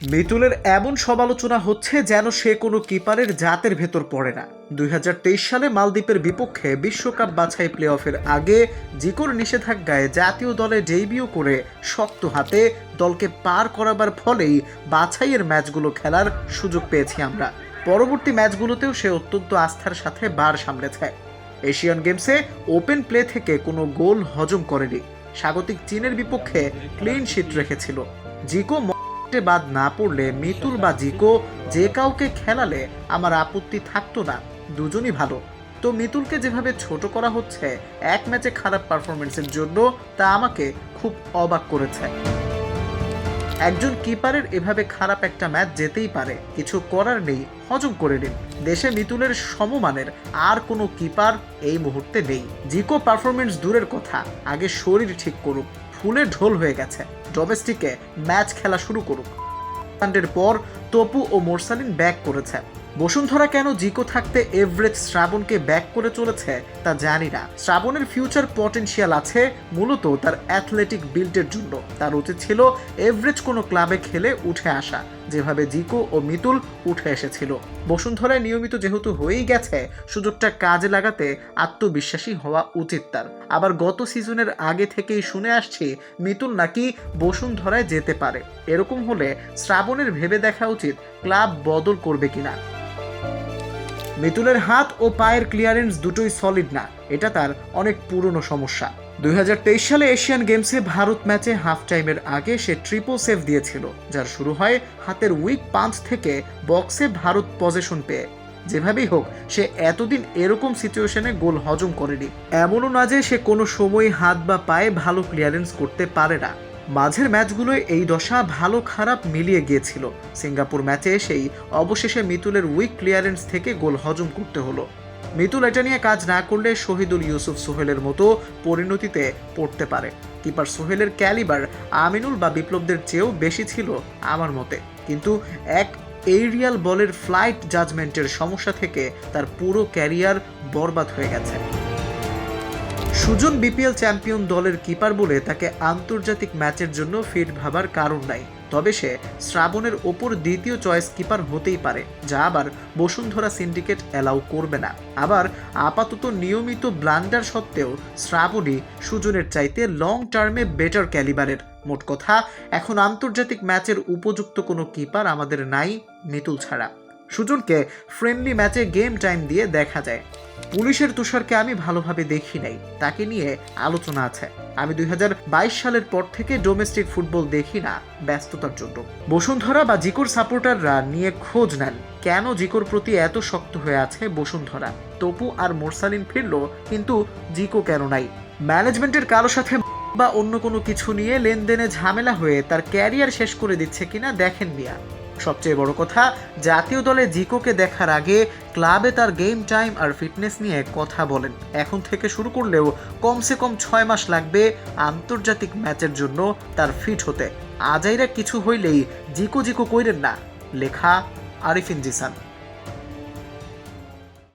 মিতুলের এমন সমালোচনা হচ্ছে যেন সে কোনো কিপারের জাতের ভেতর পড়ে না। দুই সালে মালদ্বীপের বিপক্ষে বিশ্বকাপ বাছাই প্লে অফের আগে জিকোর নিষেধাজ্ঞায় জাতীয় দলে ডেবিউ করে শক্ত হাতে দলকে পার করাবার ফলেই বাছাইয়ের ম্যাচগুলো খেলার সুযোগ পেয়েছি আমরা। পরবর্তী ম্যাচগুলোতেও সে অত্যন্ত আস্থার সাথে বার সামলেছে। এশিয়ান গেমসে ওপেন প্লে থেকে কোনো গোল হজম করেনি। স্বাগতিক চীনের বিপক্ষে ক্লিন শিট রেখেছিল। জিকো মটে বাদ না পড়লে মিতুল বা জিকো যে কাউকে খেলালে আমার আপত্তি থাকতো না। দুজনই ভালো। তো মিতুলকে যেভাবে ছোট করা হচ্ছে, এক ম্যাচে খারাপ পারফরমেন্সের জন্য তা আমাকে খুব অবাক করেছে। একজন কিপারের এভাবে খারাপ একটা ম্যাচ যেতেই পারে, কিছু করার নেই, হজম করে নিন। দেশে মিতুলের সমমানের আর কোনো কিপার এই মুহূর্তে নেই। জিকো পারফরমেন্স দূরের কথা, আগে শরীর ঠিক করুক। ফুলে ঢোল হয়ে গেছে। ডোমেস্টিকে ম্যাচ খেলা শুরু করুক। পর তপু ও মোরসালিন ব্যাক করেছে। বসুন্ধরা কেন জিকো থাকতে এভারেজ শ্রাবণকে ব্যাক করে চলেছে, তা জানি না। শ্রাবণের ফিউচার পটেনশিয়াল আছে, মূলত তার অ্যাথলেটিক বিল্ডের জন্য। তার উচিত ছিল এভারেজ কোনো ক্লাবে খেলে উঠে আসা, যেভাবে জিকো ও মিতুল উঠে এসেছিল। বসুন্ধরায় নিয়মিত যেহেতু হয়েই গেছে, সুযোগটা কাজে লাগাতে আত্মবিশ্বাসী হওয়া উচিত তার। আবার গত সিজনের আগে থেকেই শুনে আসছি, মিতুল নাকি বসুন্ধরায় যেতে পারে। এরকম হলে শ্রাবণের ভেবে দেখা উচিত, ক্লাব বদল করবে কিনা। মিতুলের হাত ও পায়ের ক্লিয়ারেন্স দুটোই সলিড না। এটা তার অনেক পুরনো সমস্যা। দুই হাজার তেইশ সালে এশিয়ান গেমসে ভারত ম্যাচে হাফ টাইমের আগে সে ট্রিপল সেভ দিয়েছিল, যার শুরু হয় হাতের উইক পাঞ্চ থেকে বক্সে ভারত পজিশন পেয়ে। যেভাবেই হোক, সে এতদিন এরকম সিচুয়েশনে গোল হজম করেনি। এমনও না যে সে কোনো সময় হাত বা পায়ে ভালো ক্লিয়ারেন্স করতে পারে না। মাঝের ম্যাচগুলোয় এই দশা ভালো খারাপ মিলিয়ে গিয়েছিল। সিঙ্গাপুর ম্যাচে এসেই অবশেষে মিতুলের উইক ক্লিয়ারেন্স থেকে গোল হজম করতে হলো। মিতুল এটা নিয়ে কাজ না করলে শহীদুল ইউসুফ সোহেলের মতো পরিণতিতে পড়তে পারে। কিপার সোহেলের ক্যালিবার আমিনুল বা বিপ্লবদের চেয়েও বেশি ছিল আমার মতে। কিন্তু এক এরিয়াল বলের ফ্লাইট জাজমেন্টের সমস্যা থেকে তার পুরো ক্যারিয়ার বরবাদ হয়ে গেছে। সুজন বিপিএল চ্যাম্পিয়ন দলের কিপার বলে তাকে আন্তর্জাতিক ম্যাচের জন্য ফিট ভাবার কারণ নাই। তবে সে শ্রাবণের ওপর দ্বিতীয় চয়েস কিপার হতেই পারে, যা আবার বসুন্ধরা সিন্ডিকেট অ্যালাউ করবে না। আবার আপাতত নিয়মিত ব্লান্ডার সত্ত্বেও শ্রাবণই সুজনের চাইতে লং টার্মে বেটার ক্যালিবারের। মোট কথা, এখন আন্তর্জাতিক ম্যাচের উপযুক্ত কোনো কিপার আমাদের নাই মিতুল ছাড়া। সুজনকে ফ্রেন্ডলি ম্যাচে গেম টাইম দিয়ে দেখা যায়। পুলিশের তুষারকে আমি ভালোভাবে দেখি নাই। তাকে নিয়ে আলোচনা আছে। আমি দুই সালের পর থেকে ডোমেস্টিক ফুটবল দেখি না, ব্যস্ততার জন্য। বসুন্ধরা বা জিকোর সাপোর্টাররা নিয়ে খোঁজ নেন, কেন জিকোর প্রতি এত শক্ত হয়ে আছে বসুন্ধরা? তপু আর মোরসালিন ফিরলো, কিন্তু জিকো কেন নাই? ম্যানেজমেন্টের কারও সাথে বা অন্য কোনো কিছু নিয়ে লেনদেনে ঝামেলা হয়ে তার ক্যারিয়ার শেষ করে দিচ্ছে কিনা দেখেন মিয়া। সবচেয়ে বড় কথা, জাতীয় দলে জিকোকে দেখার আগে ক্লাবে তার গেম টাইম আর ফিটনেস নিয়ে কথা বলেন। এখন থেকে শুরু করলেও কমসে কম ছয় মাস লাগবে আন্তর্জাতিক ম্যাচের জন্য তার ফিট হতে। আজাইরা কিছু হইলেই জিকো জিকো কইরেন না। লেখা আরিফিন জিসান।